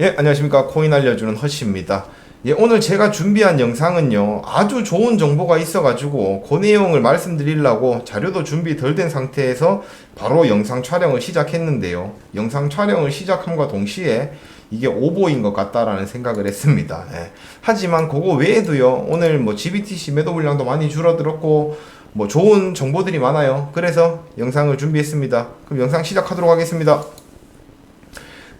예, 안녕하십니까. 코인 알려주는 허시입니다. 예, 오늘 제가 준비한 영상은요, 아주 좋은 정보가 있어가지고, 그 내용을 말씀드리려고 자료도 준비 덜 된 상태에서 바로 영상 촬영을 시작했는데요. 영상 촬영을 시작함과 동시에 이게 오보인 것 같다라는 생각을 했습니다. 예. 하지만 그거 외에도요, 오늘 뭐 GBTC 매도 물량도 많이 줄어들었고, 뭐 좋은 정보들이 많아요. 그래서 영상을 준비했습니다. 그럼 영상 시작하도록 하겠습니다.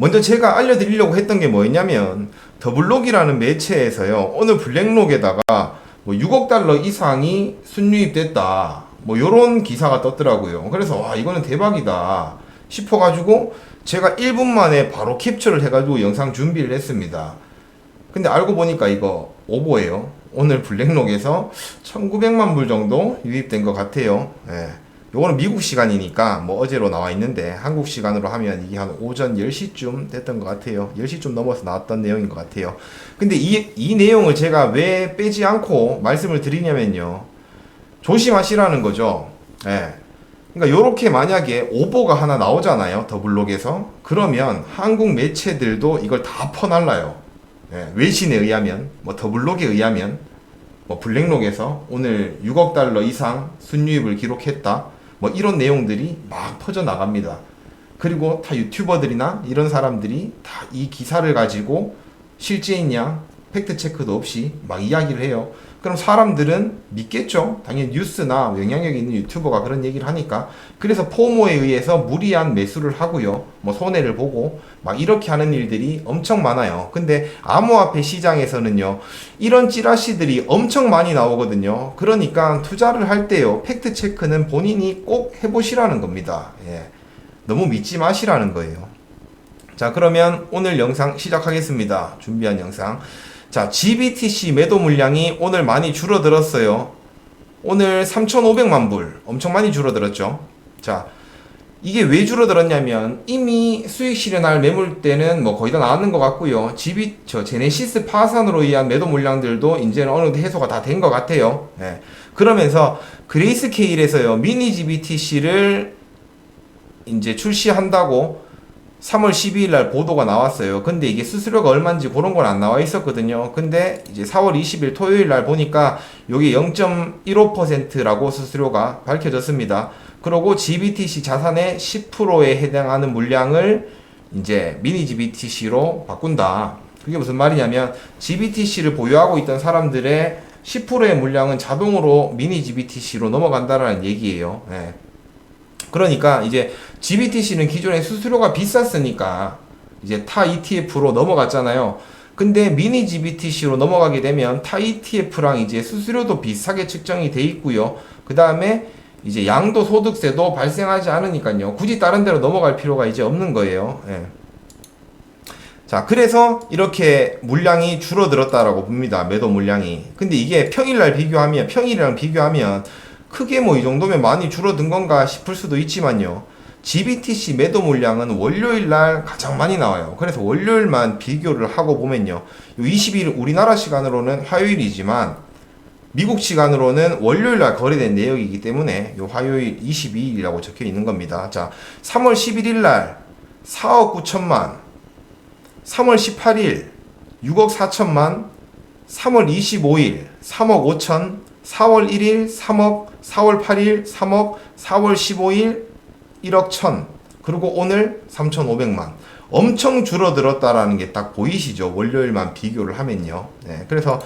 먼저 제가 알려드리려고 했던 게 뭐였냐면 더블록이라는 매체에서요 오늘 블랙록에다가 뭐 6억 달러 이상이 순유입됐다. 뭐 요런 기사가 떴더라고요. 그래서 와 이거는 대박이다 싶어가지고 제가 1분 만에 바로 캡처를 해가지고 영상 준비를 했습니다. 근데 알고 보니까 이거 오보예요. 오늘 블랙록에서 1900만 불 정도 유입된 것 같아요. 예. 요거는 미국 시간이니까 뭐 어제로 나와 있는데 한국 시간으로 하면 이게 한 오전 10시쯤 됐던 것 같아요. 10시쯤 넘어서 나왔던 내용인 것 같아요. 근데 이, 이 내용을 제가 왜 빼지 않고 말씀을 드리냐면요. 조심하시라는 거죠. 예. 그러니까 요렇게 만약에 오보가 하나 나오잖아요. 더블록에서. 그러면 한국 매체들도 이걸 다 퍼날라요. 예. 외신에 의하면, 뭐 더블록에 의하면, 뭐 블랙록에서 오늘 6억 달러 이상 순유입을 기록했다. 뭐 이런 내용들이 막 퍼져 나갑니다. 그리고 다 유튜버들이나 이런 사람들이 다 이 기사를 가지고 실제있냐 팩트 체크도 없이 막 이야기를 해요. 그럼 사람들은 믿겠죠. 당연히 뉴스나 영향력 있는 유튜버가 그런 얘기를 하니까. 그래서 포모에 의해서 무리한 매수를 하고요. 뭐 손해를 보고 막 이렇게 하는 일들이 엄청 많아요. 근데 암호화폐 시장에서는요. 이런 찌라시들이 엄청 많이 나오거든요. 그러니까 투자를 할 때요. 팩트 체크는 본인이 꼭 해보시라는 겁니다. 예. 너무 믿지 마시라는 거예요. 자, 그러면 오늘 영상 시작하겠습니다. 준비한 영상. 자, GBTC 매도 물량이 오늘 많이 줄어들었어요. 오늘 3,500만 불. 엄청 많이 줄어들었죠. 자, 이게 왜 줄어들었냐면 이미 수익 실현할 매물대는 뭐 거의 다 나왔는 것 같고요. GB 저 제네시스 파산으로 의한 매도 물량들도 이제는 어느 정도 해소가 다 된 것 같아요. 예. 그러면서 그레이스케일에서요 미니 GBTC를 이제 출시한다고 3월 12일 날 보도가 나왔어요. 근데 이게 수수료가 얼마인지 그런 건 안 나와 있었거든요. 근데 이제 4월 20일 토요일 날 보니까 여기 0.15%라고 수수료가 밝혀졌습니다. 그리고 GBTC 자산의 10%에 해당하는 물량을 이제 미니 GBTC로 바꾼다. 그게 무슨 말이냐면 GBTC를 보유하고 있던 사람들의 10%의 물량은 자동으로 미니 GBTC로 넘어간다라는 얘기예요. 예. 그러니까 이제 GBTC는 기존에 수수료가 비쌌으니까 이제 타 ETF로 넘어갔잖아요. 근데 미니 GBTC로 넘어가게 되면 타 ETF랑 이제 수수료도 비슷하게 측정이 돼 있고요. 그 다음에 이제 양도 소득세도 발생하지 않으니까요. 굳이 다른 데로 넘어갈 필요가 이제 없는 거예요. 예. 자, 그래서 이렇게 물량이 줄어들었다라고 봅니다. 매도 물량이. 근데 이게 평일날 비교하면, 평일이랑 비교하면 크게 뭐 이 정도면 많이 줄어든 건가 싶을 수도 있지만요. GBTC 매도 물량은 월요일 날 가장 많이 나와요. 그래서 월요일만 비교를 하고 보면요. 요 20일 우리나라 시간으로는 화요일이지만 미국 시간으로는 월요일 날 거래된 내역이기 때문에 요 화요일 22일이라고 적혀 있는 겁니다. 자, 3월 11일 날 4억 9천만 3월 18일 6억 4천만 3월 25일 3억 5천 4월 1일 3억 4월 8일 3억 4월 15일 1억 1천 그리고 오늘 3,500만. 엄청 줄어들었다라는 게 딱 보이시죠? 월요일만 비교를 하면요. 네, 그래서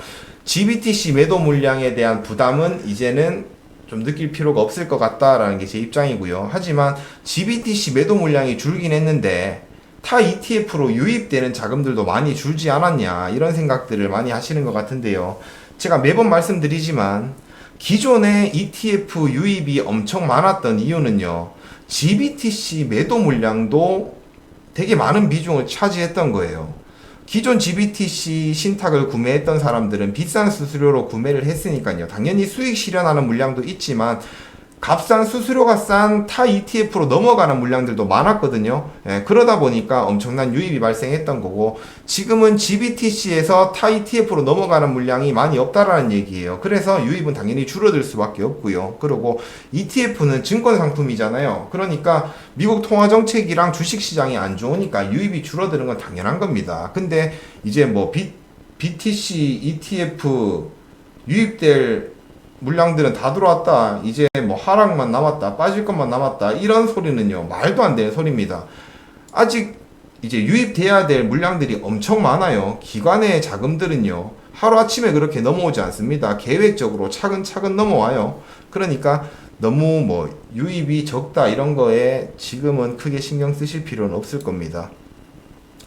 GBTC 매도 물량에 대한 부담은 이제는 좀 느낄 필요가 없을 것 같다라는 게 제 입장이고요. 하지만 GBTC 매도 물량이 줄긴 했는데 타 ETF로 유입되는 자금들도 많이 줄지 않았냐 이런 생각들을 많이 하시는 것 같은데요 제가 매번 말씀드리지만 기존의 ETF 유입이 엄청 많았던 이유는요. GBTC 매도 물량도 되게 많은 비중을 차지했던 거예요. 기존 GBTC 신탁을 구매했던 사람들은 비싼 수수료로 구매를 했으니까요. 당연히 수익 실현하는 물량도 있지만 값싼 수수료가 싼 타 ETF로 넘어가는 물량들도 많았거든요. 예, 그러다 보니까 엄청난 유입이 발생했던 거고 지금은 GBTC에서 타 ETF로 넘어가는 물량이 많이 없다라는 얘기예요. 그래서 유입은 당연히 줄어들 수밖에 없고요. 그리고 ETF는 증권 상품이잖아요. 그러니까 미국 통화 정책이랑 주식 시장이 안 좋으니까 유입이 줄어드는 건 당연한 겁니다. 근데 이제 뭐 B, BTC ETF 유입될 물량들은 다 들어왔다. 이제 뭐 하락만 남았다. 빠질 것만 남았다. 이런 소리는요. 말도 안 되는 소리입니다. 아직 이제 유입돼야 될 물량들이 엄청 많아요. 기관의 자금들은요. 하루아침에 그렇게 넘어오지 않습니다. 계획적으로 차근차근 넘어와요. 그러니까 너무 뭐 유입이 적다 이런 거에 지금은 크게 신경 쓰실 필요는 없을 겁니다.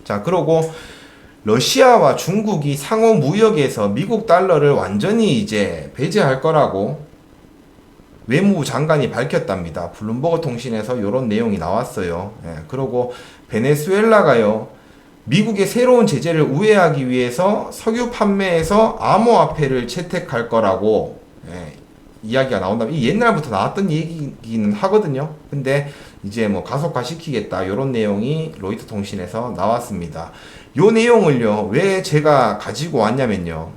자, 그러고 러시아와 중국이 상호 무역에서 미국 달러를 완전히 이제 배제할 거라고 외무부 장관이 밝혔답니다. 블룸버그 통신에서 이런 내용이 나왔어요. 예, 그리고 베네수엘라가요. 미국의 새로운 제재를 우회하기 위해서 석유 판매에서 암호화폐를 채택할 거라고 예, 이야기가 나온다. 이 옛날부터 나왔던 얘기기는 하거든요. 근데 이제 뭐 가속화 시키겠다. 이런 내용이 로이터 통신에서 나왔습니다. 요 내용을요, 왜 제가 가지고 왔냐면요.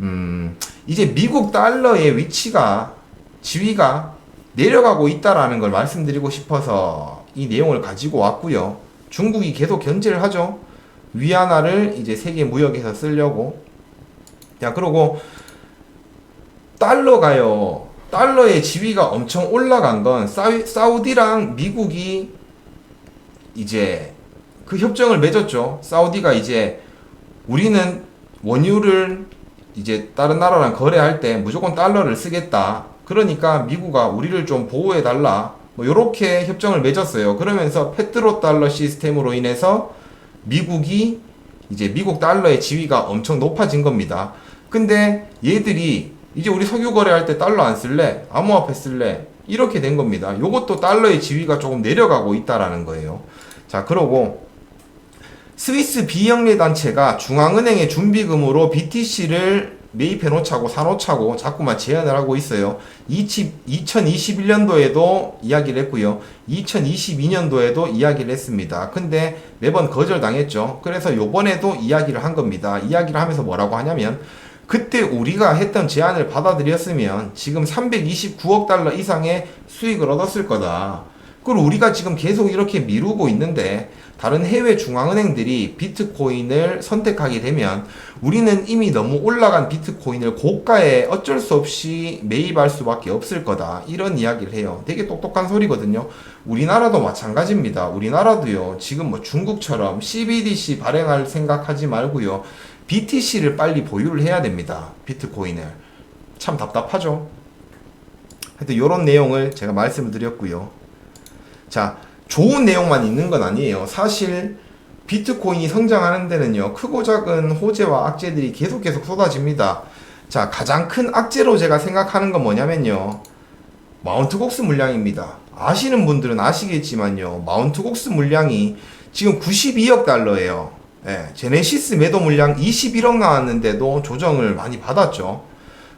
음, 이제 미국 달러의 위치가, 지위가 내려가고 있다라는 걸 말씀드리고 싶어서 이 내용을 가지고 왔고요. 중국이 계속 견제를 하죠. 위안화를 이제 세계 무역에서 쓰려고. 자, 그리고 달러가요. 달러의 지위가 엄청 올라간 건 사우, 사우디랑 미국이 이제 그 협정을 맺었죠. 사우디가 이제 우리는 원유를 이제 다른 나라랑 거래할 때 무조건 달러를 쓰겠다. 그러니까 미국아 우리를 좀 보호해 달라. 뭐 요렇게 협정을 맺었어요. 그러면서 페트로 달러 시스템으로 인해서 미국이 이제 미국 달러의 지위가 엄청 높아진 겁니다. 근데 얘들이 이제 우리 석유 거래할 때 달러 안 쓸래? 암호화폐 쓸래? 이렇게 된 겁니다. 요것도 달러의 지위가 조금 내려가고 있다라는 거예요. 자, 그러고 스위스 비영리 단체가 중앙은행의 준비금으로 BTC를 매입해 놓자고 사 놓자고 자꾸만 제안을 하고 있어요. 2021년도에도 이야기를 했고요. 2022년도에도 이야기를 했습니다. 근데 매번 거절당했죠. 그래서 요번에도 이야기를 한 겁니다. 이야기를 하면서 뭐라고 하냐면 그때 우리가 했던 제안을 받아들였으면 지금 329억 달러 이상의 수익을 얻었을 거다. 그리고 우리가 지금 계속 이렇게 미루고 있는데 다른 해외 중앙은행들이 비트코인을 선택하게 되면 우리는 이미 너무 올라간 비트코인을 고가에 어쩔 수 없이 매입할 수밖에 없을 거다. 이런 이야기를 해요. 되게 똑똑한 소리거든요. 우리나라도 마찬가지입니다. 우리나라도요. 지금 뭐 중국처럼 CBDC 발행할 생각하지 말고요. BTC를 빨리 보유를 해야 됩니다. 비트코인을. 참 답답하죠. 하여튼 이런 내용을 제가 말씀을 드렸고요. 자, 좋은 내용만 있는 건 아니에요. 사실 비트코인이 성장하는 데는요, 크고 작은 호재와 악재들이 계속 계속 쏟아집니다. 자, 가장 큰 악재로 제가 생각하는 건 뭐냐면요. 마운트곡스 물량입니다. 아시는 분들은 아시겠지만요. 마운트곡스 물량이 지금 92억 달러예요. 예, 제네시스 매도 물량 21억 나왔는데도 조정을 많이 받았죠.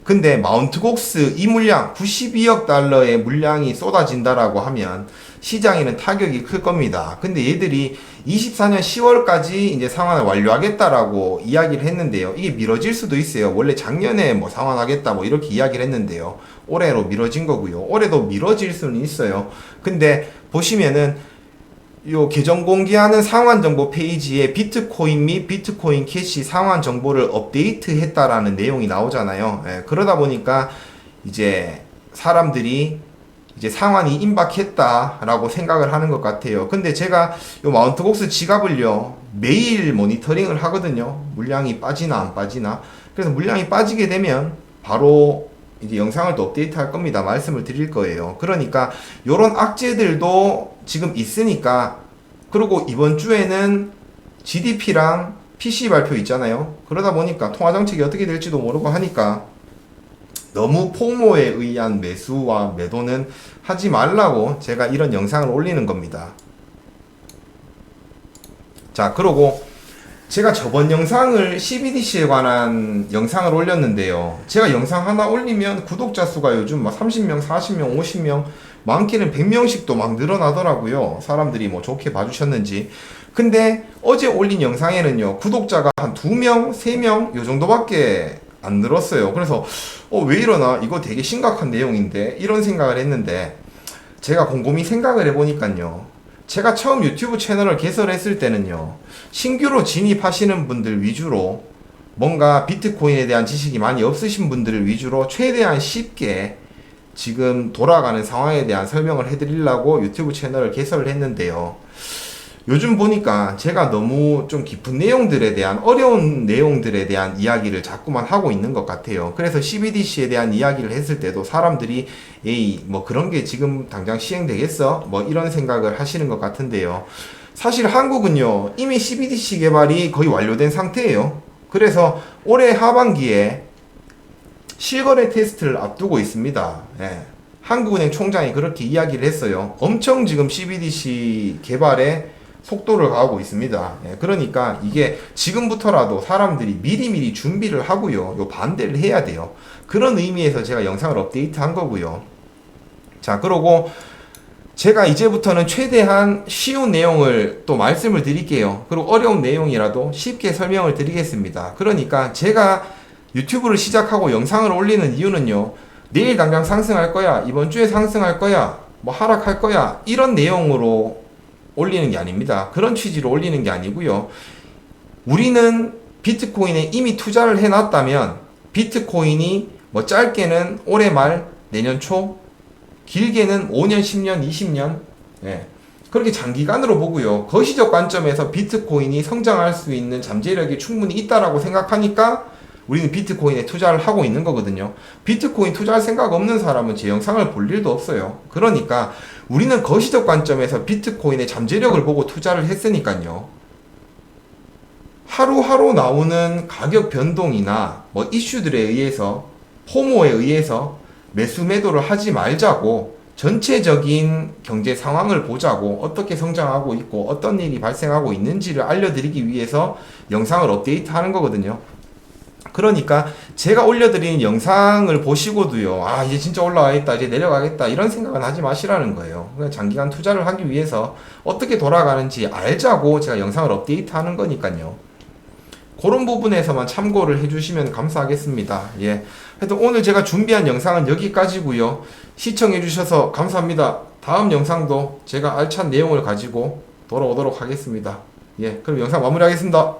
근데 마운트곡스 이 물량 92억 달러의 물량이 쏟아진다라고 하면 시장에는 타격이 클 겁니다. 근데 얘들이 24년 10월까지 이제 상환을 완료하겠다라고 이야기를 했는데요. 이게 미뤄질 수도 있어요. 원래 작년에 뭐 상환하겠다 뭐 이렇게 이야기를 했는데요. 올해로 미뤄진 거고요. 올해도 미뤄질 수는 있어요. 근데 보시면은 요 계정 공개하는 상환 정보 페이지에 비트코인 및 비트코인 캐시 상환 정보를 업데이트 했다라는 내용이 나오잖아요. 예, 그러다 보니까 이제 사람들이 이제 상환이 임박했다라고 생각을 하는 것 같아요. 근데 제가 요 마운트곡스 지갑을요 매일 모니터링을 하거든요. 물량이 빠지나 안 빠지나. 그래서 물량이 빠지게 되면 바로 이제 영상을 또 업데이트 할 겁니다. 말씀을 드릴 거예요. 그러니까 요런 악재들도 지금 있으니까 그리고 이번 주에는 GDP랑 PC 발표 있잖아요. 그러다 보니까 통화 정책이 어떻게 될지도 모르고 하니까 너무 포모에 의한 매수와 매도는 하지 말라고 제가 이런 영상을 올리는 겁니다. 자, 그러고 제가 저번 영상을 CBDC에 관한 영상을 올렸는데요. 제가 영상 하나 올리면 구독자 수가 요즘 막 30명, 40명, 50명, 많게는 100명씩도 막 늘어나더라고요. 사람들이 뭐 좋게 봐주셨는지. 근데 어제 올린 영상에는요, 구독자가 한 2명, 3명, 요 정도밖에 안 늘었어요. 그래서, 어, 왜 이러나? 이거 되게 심각한 내용인데? 이런 생각을 했는데, 제가 곰곰이 생각을 해보니까요. 제가 처음 유튜브 채널을 개설했을 때는요, 신규로 진입하시는 분들 위주로 뭔가 비트코인에 대한 지식이 많이 없으신 분들을 위주로 최대한 쉽게 지금 돌아가는 상황에 대한 설명을 해드리려고 유튜브 채널을 개설을 했는데요. 요즘 보니까 제가 너무 좀 깊은 내용들에 대한 어려운 내용들에 대한 이야기를 자꾸만 하고 있는 것 같아요. 그래서 CBDC에 대한 이야기를 했을 때도 사람들이 에이 뭐 그런 게 지금 당장 시행되겠어? 뭐 이런 생각을 하시는 것 같은데요. 사실 한국은요 이미 CBDC 개발이 거의 완료된 상태예요. 그래서 올해 하반기에 실거래 테스트를 앞두고 있습니다. 예. 한국은행 총장이 그렇게 이야기를 했어요. 엄청 지금 CBDC 개발에 속도를 가하고 있습니다. 예, 그러니까 이게 지금부터라도 사람들이 미리미리 준비를 하고요. 요 반대를 해야 돼요. 그런 의미에서 제가 영상을 업데이트 한 거고요. 자, 그러고 제가 이제부터는 최대한 쉬운 내용을 또 말씀을 드릴게요. 그리고 어려운 내용이라도 쉽게 설명을 드리겠습니다. 그러니까 제가 유튜브를 시작하고 영상을 올리는 이유는요. 내일 당장 상승할 거야. 이번 주에 상승할 거야. 뭐 하락할 거야. 이런 내용으로 올리는 게 아닙니다. 그런 취지로 올리는 게 아니고요. 우리는 비트코인에 이미 투자를 해놨다면 비트코인이 뭐 짧게는 올해 말 내년 초 길게는 5년, 10년, 20년 예. 그렇게 장기간으로 보고요. 거시적 관점에서 비트코인이 성장할 수 있는 잠재력이 충분히 있다라고 생각하니까 우리는 비트코인에 투자를 하고 있는 거거든요. 비트코인 투자할 생각 없는 사람은 제 영상을 볼 일도 없어요. 그러니까 우리는 거시적 관점에서 비트코인의 잠재력을 보고 투자를 했으니까요. 하루하루 나오는 가격 변동이나 뭐 이슈들에 의해서 포모에 의해서 매수 매도를 하지 말자고 전체적인 경제 상황을 보자고 어떻게 성장하고 있고 어떤 일이 발생하고 있는지를 알려드리기 위해서 영상을 업데이트 하는 거거든요. 그러니까 제가 올려드리는 영상을 보시고도요, 아, 이제 진짜 올라가겠다, 이제 내려가겠다, 이런 생각은 하지 마시라는 거예요. 장기간 투자를 하기 위해서 어떻게 돌아가는지 알자고 제가 영상을 업데이트 하는 거니까요. 그런 부분에서만 참고를 해주시면 감사하겠습니다. 예. 하여튼 오늘 제가 준비한 영상은 여기까지고요 시청해주셔서 감사합니다. 다음 영상도 제가 알찬 내용을 가지고 돌아오도록 하겠습니다. 예. 그럼 영상 마무리하겠습니다.